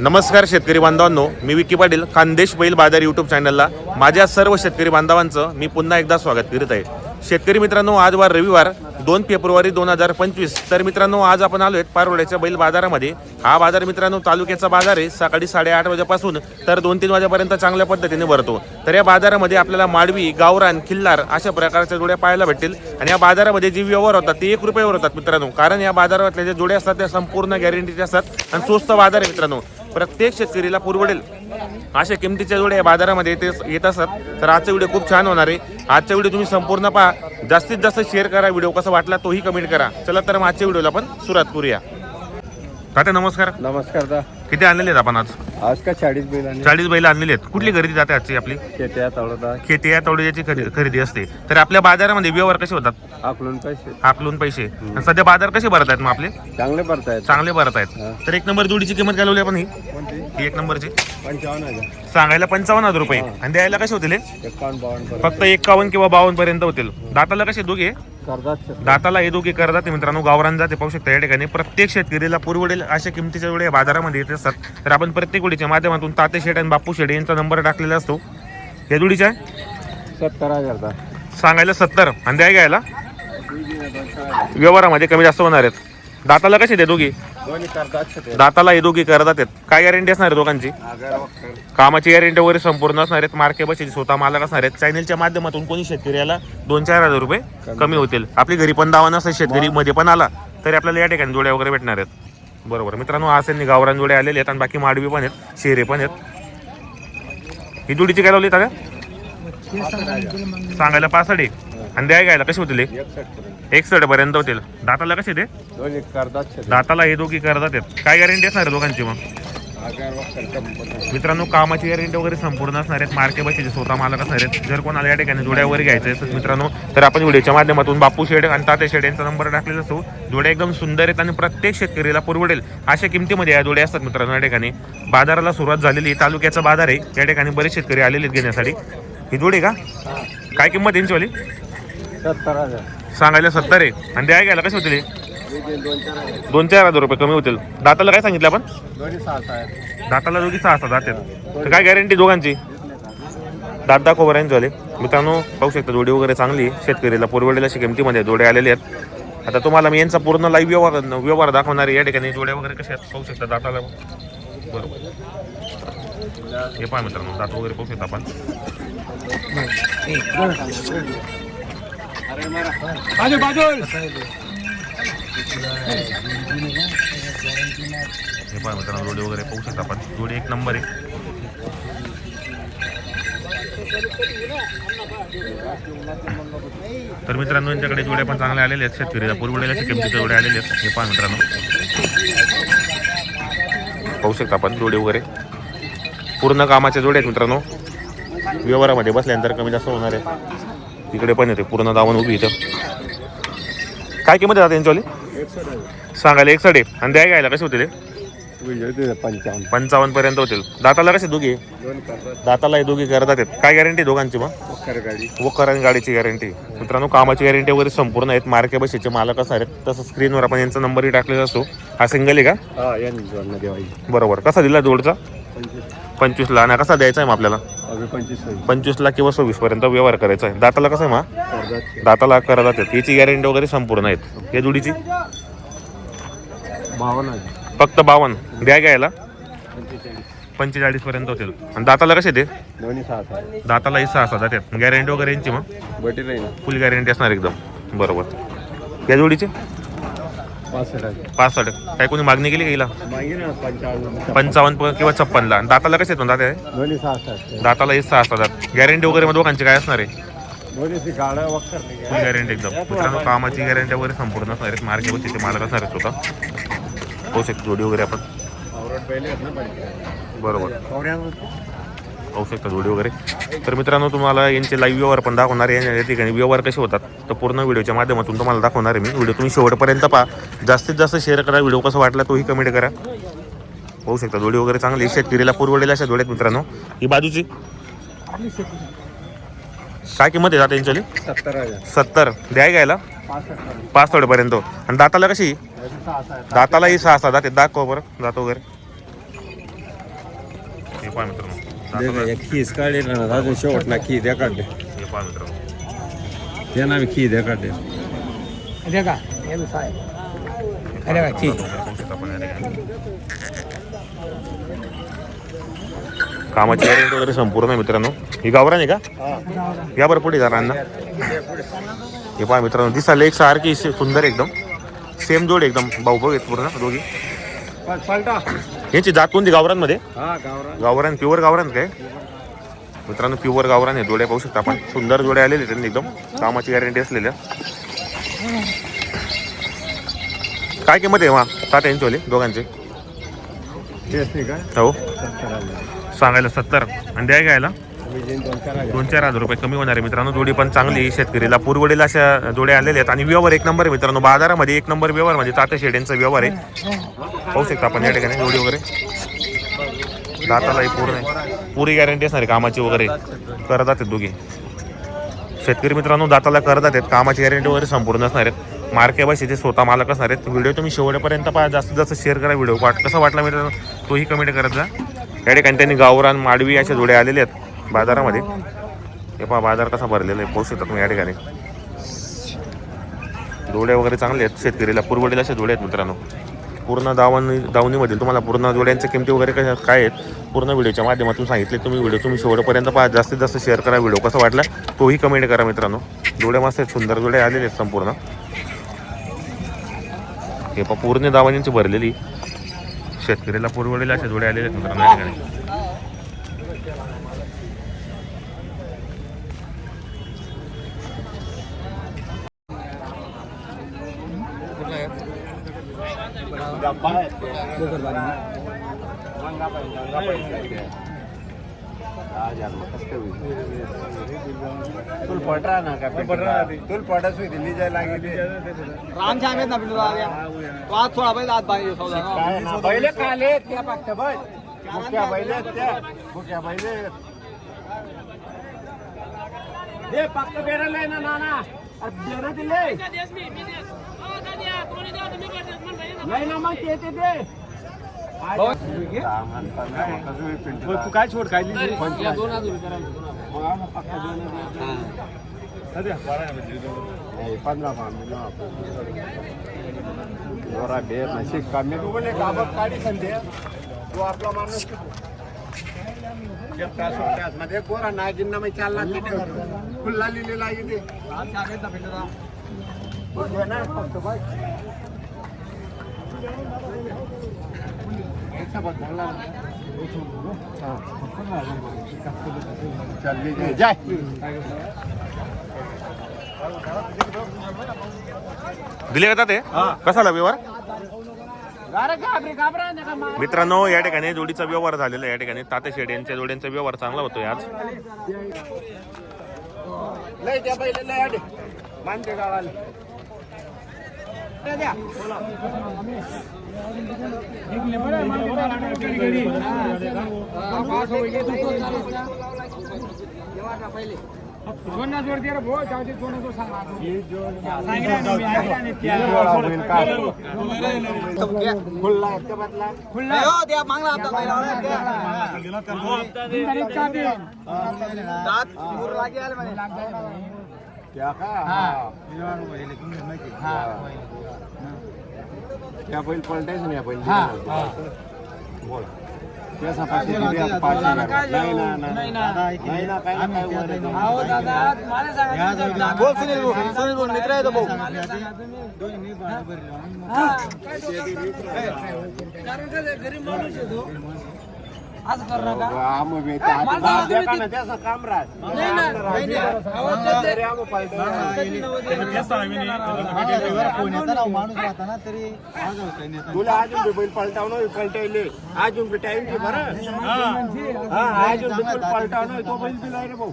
नमस्कार शेतकरी बांधवांनो मी विकी पाटील खानदेश बैल बाजार यूट्यूब चॅनलला माझ्या सर्व शेतकरी बांधवांचं मी पुन्हा एकदा स्वागत करीत आहे. शेतकरी मित्रांनो आज वार रविवार दोन फेब्रुवारी दोन हजार पंचवीस. तर मित्रांनो आज आपण आलो आहेत पारवड्याच्या बैल बाजारामध्ये. हा बाजार मित्रांनो तालुक्याचा बाजार आहे. सकाळी साडेआठ वाजेपासून तर दोन तीन वाजेपर्यंत चांगल्या पद्धतीने भरतो. तर या बाजारामध्ये आपल्याला माडवी गावरान खिल्लार अशा प्रकारच्या जोड्या पाहायला भेटतील. आणि या बाजारामध्ये जे व्यवहार होतात ते एक रुपयावर होतात मित्रांनो. कारण या बाजारातल्या ज्या जोड्या असतात त्या संपूर्ण गॅरंटीचे असतात. आणि स्वस्त बाजार आहे मित्रांनो. प्रत्येक शेतकरीला पुरवडेल. अशा किमतीच्या जोड्या या बाजारामध्ये येते येत असतात तर आजचा व्हिडिओ खूप छान होणार आहे. आजचा व्हिडिओ तुम्ही संपूर्ण पहा. जास्तीत जास्त शेअर करा. व्हिडिओ कसा वाटला तोही कमेंट करा. चला तर मग आजच्या व्हिडिओला आपण सुरुवात करूया. तात्या नमस्कार. नमस्कार दा. किती आणलेले आहेत आपण आज? आज का चाळीस बैल आणि चाळीस बैल आणलेले आहेत. कुठली खरेदी जाते आजची आपली? शेत्या तळोदा. खेती या तवड्याची खरेदी खरेदी असते. तर आपल्या बाजारामध्ये व्यवहार कसे होतात? आकलून पैसे. आकलून पैसे. आणि सध्या बाजार कसे भरत आहेत मग आपले? चांगले भरतायत चांगले भरत आहेत. तर एक नंबर जोडीची किंमत काय लावली आपण ही? कोणती? ही एक नंबरची. पंचावन्न हजार. सांगायला पंचावन्न हजार रुपये. आणि द्यायला कसे होतील हे? एकावन्न बावन्न फक्त एकावन्न किंवा बावन्न पर्यंत होतील. दाताला कसे दोघे? दाताला हे दोघे करतात ते मित्रांनो गावरान जाते पाहू शकता या ठिकाणी. प्रत्येक शेतकरीला पुरवडेल अशा किमतीच्या वेळी बाजारामध्ये येत असतात. तर आपण प्रत्येक वेळीच्या माध्यमातून ताते शेट आणि बापू शेट यांचा नंबर टाकलेला असतो. या जोडीच्या? सत्तर हजार सांगायला सत्तर. आणि द्या घ्यायला? व्यवहारामध्ये कमी जास्त होणार आहेत. दाताला कसे ते दोघी? दोन्ही कर्जात दाताला हे दोघी करतात आहेत. काय गॅरंटी असणार आहे दोघांची? कामाची गॅरंटी वगैरे संपूर्ण असणार आहेत. मार्के बसेची स्वतः मालक असणार आहेत. चॅनलच्या माध्यमातून कोणी शेतकऱ्याला दोन चार हजार रुपये कमी होतील. आपली घरी पण दावा नसेल शेतकरी मध्ये पण आला तरी आपल्याला या ठिकाणी जोड्या वगैरे भेटणार आहेत. बरोबर. मित्रांनो आज त्यांनी गावरान जोड्या आलेले आहेत आणि बाकी माडवी पण आहेत शेरे पण आहेत. ही जोडीची काय लावली का सांगायला पासष्ट आहे. आणि द्याय घ्यायला. कशी होतील? एकसष्ट पर्यंत. होतील. दाताला कसे ते? दाताला हे दोघी करतात आहेत काय गॅरंटी असणार आहे दोघांची मग? मित्रांनो कामाची गॅरंटी वगैरे संपूर्ण असणार आहेत. मार्के बसेचे स्वतः मालक असणार आहेत. जर कोणाला या ठिकाणी जोड्या वगैरे घ्यायचं तर मित्रांनो तर आपण व्हिडिओच्या माध्यमातून बापू शेड आणि तात्या शेड यांचा नंबर टाकलेला असतो. जोड्या एकदम सुंदर आहेत आणि प्रत्येक शेतकरीला पुरवडेल अशा किमतीमध्ये या जोड्या असतात मित्रांनो या ठिकाणी. बाजाराला सुरुवात झालेली. तालुक्याचा बाजार आहे. या ठिकाणी बरेच शेतकरी आलेले आहेत घेण्यासाठी. ही जोडी का? काय किंमत आहे यांचीवाली सत्तर हजार सांगायला सत्तर आहे. आणि द्याय घ्यायला कसे होतील हे? दोन चार हजार दोन चार हजार रुपये कमी होतील. दाताला काय सांगितलं आपण? दोन्ही सहा सहा दाताला दोघी सहा सहा जातात तर काय गॅरंटी दोघांची? दात दाखव बरं झाले. मित्रांनो पाहू शकता जोडी वगैरे चांगली आहे. शेतकरीला पुरवडेल अशी किमतीमध्ये जोडे आलेले आहेत. आता तुम्हाला मी यांचा पूर्ण लाईव्ह व्यवहार व्यवहार दाखवणार आहे. या ठिकाणी जोड्या वगैरे कशा आहेत पाहू शकता दाताला. बरोबर. हे पहा मित्रांनो दात वगैरे पाहू शकता आपण. बाजू बाजू हे पण मित्रांनो जोडी वगैरे पाहू शकता आपण. जोडी एक नंबर आहे. तर मित्रांनो यांच्याकडे जोड्या पण चांगल्या आलेले आहेत. शेतकरीला पुरवडेल अशी किमतीच्या जोड्या आहेत. हे पहा मित्रांनो. पाहू शकता आपण जोडे वगैरे. पूर्ण कामाच्या जोड्या आहेत मित्रांनो. व्यवहारामध्ये बसल्यानंतर कमी जास्त होणार आहे. तिकडे पण येते पूर्ण दावण उभी इथं. काय किंमत आहे त्यांच्यावाली सांगायला एक साडे. आणि द्याय घ्यायला कसे होते पंचावन्न पंचावन्न पर्यंत होतील. दाताला कसे दोघी? दाताला हे दोघी करतात आहेत. काय गॅरंटी दोघांची मग? वोकर आणि गाडीची गॅरंटी मित्रांनो कामाची गॅरंटी वगैरे संपूर्ण आहेत. मार्के बशीचे मालक असणार आहेत. तसं स्क्रीनवर आपण यांचा नंबरही टाकलेला असतो. हा सिंगल आहे का? बरोबर. कसा दिला जोडचा? पंचवीसला आणि कसा द्यायचा आहे मग आपल्याला? पंचवीस पंचवीसला किंवा सव्वीस पर्यंत व्यवहार करायचा आहे. दाताला कसं आहे मग दाताला करतात आहेत. याची गॅरंटी वगैरे संपूर्ण आहेत. या जोडीची? बावन्न हजार फक्त बावन्न. द्या घ्यायला पंचेचाळीस. पर्यंत होतील. आणि दाताला कसे ते दोन्ही सहा सहा. दातालाही सहा सहा जातात गॅरंटी वगैरे यांची मग फुल गॅरंटी असणार एकदम. बरोबर. या जोडीचे? पासष्ट काय कोणी मागणी केली ना पंचावन्न. किंवा छप्पनला. दाताला कसे मग दादा दाताला हे सहा असतात गॅरंटी वगैरे मग दोघांची काय असणार आहे? ती गॅरंटी एकदम. मित्रांनो कामाची गॅरंटी वगैरे संपूर्ण असणार आहेत. मार्के बसीचे मालक असणार आहेत स्वतः. पाहू शकतो जोडी वगैरे आपण. बरोबर. पाहू शकता जोडी वगैरे. तर मित्रांनो तुम्हाला यांचे लाईव्ह व्यवहार पण दाखवणार आहे. या ठिकाणी व्यवहार कसे होतात तर पूर्ण व्हिडिओच्या माध्यमातून तुम्हाला दाखवणार आहे मी. व्हिडिओ तुम्ही शेवटपर्यंत पहा. जास्तीत जास्त शेअर करा. व्हिडिओ कसा वाटला तोही कमेंट करा. पाहू शकता जोडी वगैरे चांगली शेतकरीला पुरवडेला अशा जोड्यात मित्रांनो. ही बाजूची. काय किंमत आहे त्यांच्याली सत्तर. सत्तर द्याय घ्यायला. पाच थोडेपर्यंत आणि दाताला कशी? दातालाही सहा सहा दाते दाखव बरं दात वगैरे. हे पहा मित्रांनो. हे अरे का हे बी काय अरे का ठीक पाहू शकता आपण या ठिकाणी. कामाची गॅरंटी वगैरे संपूर्ण आहे मित्रांनो. ही गावरान आहे का? या बरं पुढे अण्णा हे पहा मित्रांनो दिसायला एक सारखी सुंदर एकदम. सेम जोड एकदम भाऊ भाऊ आहेत पूर्ण दोघी. पलटा. यांची जात कोणती? गावरांमध्ये हा गावरा गावरान प्युअर गावरान काय? मित्रांनो प्युअर गावरान आहे. जोड्या पाहू शकता आपण. सुंदर जोड्या आलेले त्यांनी एकदम. कामाची गॅरंटी असलेल्या. काय किंमत आहे वा? सात यांची वाले दोघांचे? हो. सांगायला सत्तर. आणि द्या घ्यायला. दोन चार हजार रुपये कमी होणार आहे मित्रांनो. जोडी पण चांगली शेतकरीला पुरवडीला अशा जोड्या आलेल्या आहेत. आणि व्यवहार एक नंबर आहे मित्रांनो. बाजारामध्ये एक नंबर व्यवहार म्हणजे तात्या शेड्यांचा व्यवहार आहे. पाहू शकता आपण या ठिकाणी जोडी वगैरे. दातालाही पूर्ण आहे. पुरी गॅरंटी असणार आहे कामाची वगैरे. करतात आहेत दोघे. शेतकरी मित्रांनो दाताला करतात आहेत. कामाची गॅरंटी वगैरे संपूर्ण असणार आहेत. मार्के ते स्वतः मालक असणार आहेत. व्हिडिओ तुम्ही शेवटपर्यंत पहा. जास्तीत जास्त शेअर करा व्हिडिओ. वाट कसा वाटला मित्रांनो? तोही कमेंट करत जा. या ठिकाणी त्यांनी गावरान माडवी अशा जोड्या आलेल्या आहेत. बाजारामध्ये. हे पहा बाजार कसा भरलेला आहे. पाहू शकता तुम्ही या ठिकाणी. जोड्या वगैरे चांगले आहेत शेतकरीला. पुरवडीला अशा जोड्या आहेत मित्रांनो. पूर्ण दावणी दावणीमधील तुम्हाला पूर्ण जोड्यांच्या किमती वगैरे कशा काय आहेत पूर्ण व्हिडिओच्या माध्यमातून सांगितले. तुम्ही व्हिडिओ तुम्ही शेवटपर्यंत पहा. जास्तीत जास्त शेअर करा. व्हिडिओ कसा वाटला तोही कमेंट करा मित्रांनो. जोड्या मस्त आहेत. सुंदर जोड्या आलेले आहेत संपूर्ण. हे पहा पूर्ण दावणींची भरलेली. शेतकरीला पुरवडीला अशा जोड्या आलेल्या आहेत मित्रांनो या ठिकाणी. तुला पडरा ना का तुला पडस होती दिल्ली जायला लागली राम येत ना आज थोडा बैल आज काय बैले काले त्या फक्त बघ मुख्या बैले त्या मुख्या बैले दे फक्त बेरल आहे ना नाना बेरं दिले नाही ना मग ते ते दे तू काय छोड काय दोन हजार पंधरा जोरा बेर नशीब कमी. तू बोले गावात काढी संधे तू आपला माणूसमध्ये गोरा नागिन मी चालला तिथे. खुल्ला लिहिलेला येत ना फक्त जाय दिले का ते व्यवहार? घाबरा नका मा मित्रांनो या ठिकाणी जोडीचा व्यवहार झालेला आहे. या ठिकाणी ताते शेड यांच्या जोड्यांचा व्यवहार चांगला होतोय आज. लय त्या पहिले लय आडे मानते गाळाले खुल्ला आहे त्या बदला हो. त्या मागला आता बैलावर दात मूर लागे आले म्हणे. त्या का हा. त्या बैल पलटायचं नाही या बैल बोल त्याचा पाचशे दिले, आता पाचशे हजार. नाही ना नाही ना नाही ना काय ना काय वर आहे. हो दादा मला सांगा बोल सुनील भाऊ सुनील भाऊ मित्र आहे तो भाऊ हा. कारण कसं आहे, गरीब माणूस आहे तो असं कर नका. तुला अजून बी बैल पलटावणं पलटायले अजून बी टाइम बरं हा अजून बी पलटावणं तो बैल दिलाय रे भाऊ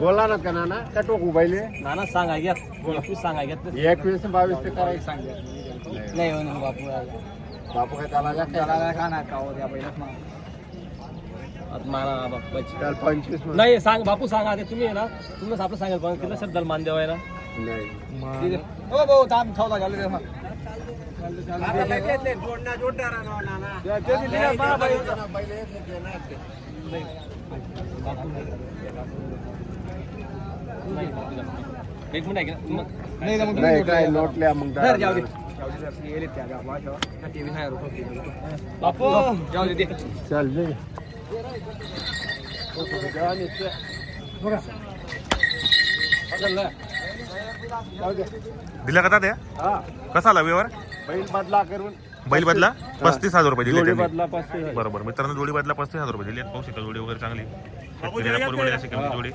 बोला ना का नाना का टोकू बैले नाना सांगा घ्या एकवीस सांगा घ्या एकवीस बावीस ते काय सांगे नाही हो ना बापू बापू काय त्याला त्याला खाणार का हो त्या मग माना बाप्पाची पंचवीस. नाही सांग बापू सांगा आता तुम्ही आहे ना तुम्हीच आपलं सांगाल पण किती शब्दाला मान द्यावा आहे ना नाही हो भाऊ थांब घालू. एक मिनिट नाही ना, मग तुम्ही नाही जोडलं काय. नोटल्या मग जाऊ दे जाऊ दे, त्या ठेवा. नाही रोखत. बापू जाऊ दे दे. चल दे. दिला का त्या हा. कसा आला व्यवहार? बैल बदला करून बैल बदला पस्तीस हजार रुपये दिले जोडी त्यांनी. बदला पस्तीस बरोबर. मित्रांनो जोडी बदला पस्तीस हजार रुपये दिले. पाहू शकता जोडी वगैरे चांगली. शेतकऱ्याला परवडेल अशी किंमत जोडी.